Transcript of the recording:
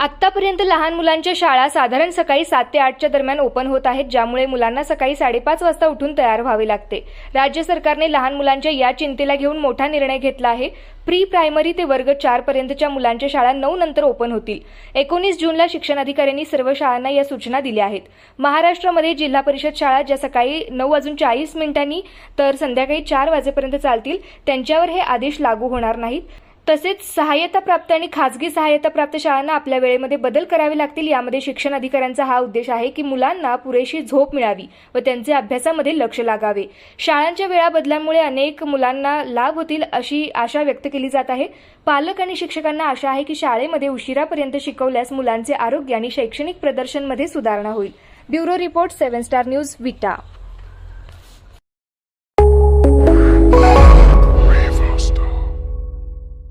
आत्तापर्यंत लहान मुलांच्या शाळा साधारण सकाळी सात ते आठच्या दरम्यान ओपन होत आहेत ज्यामुळे मुलांना सकाळी साडेपाच वाजता उठून तयार व्हावे लागते. राज्य सरकारने लहान मुलांच्या या चिंतेला घेऊन मोठा निर्णय घेतला आहे. प्री प्रायमरी ते वर्ग चार पर्यंतच्या मुलांच्या शाळा नऊ नंतर ओपन होतील. एकोणीस जूनला शिक्षण अधिकाऱ्यांनी सर्व शाळांना या सूचना दिल्या आहेत. महाराष्ट्रामध्ये जिल्हा परिषद शाळा ज्या सकाळी नऊ वाजून चाळीस मिनिटांनी तर संध्याकाळी चार वाजेपर्यंत चालतील त्यांच्यावर हे आदेश लागू होणार नाहीत. तसेच सहाय्यता प्राप्त आणि खाजगी सहाय्यता प्राप्त शाळांना आपल्या वेळेमध्ये बदल करावे लागतील यामध्ये शिक्षण अधिकाऱ्यांचा हा उद्देश आहे की मुलांना पुरेशी झोप मिळावी व त्यांचे अभ्यासामध्ये लक्ष लागावे. शाळांच्या वेळा बदलांमुळे अनेक मुलांना लाभ होतील अशी आशा व्यक्त केली जात आहे. पालक आणि शिक्षकांना आशा आहे की शाळेमध्ये उशिरापर्यंत शिकवल्यास मुलांचे आरोग्य आणि शैक्षणिक प्रदर्शनमध्ये सुधारणा होईल. Bureau report seven star news Vita.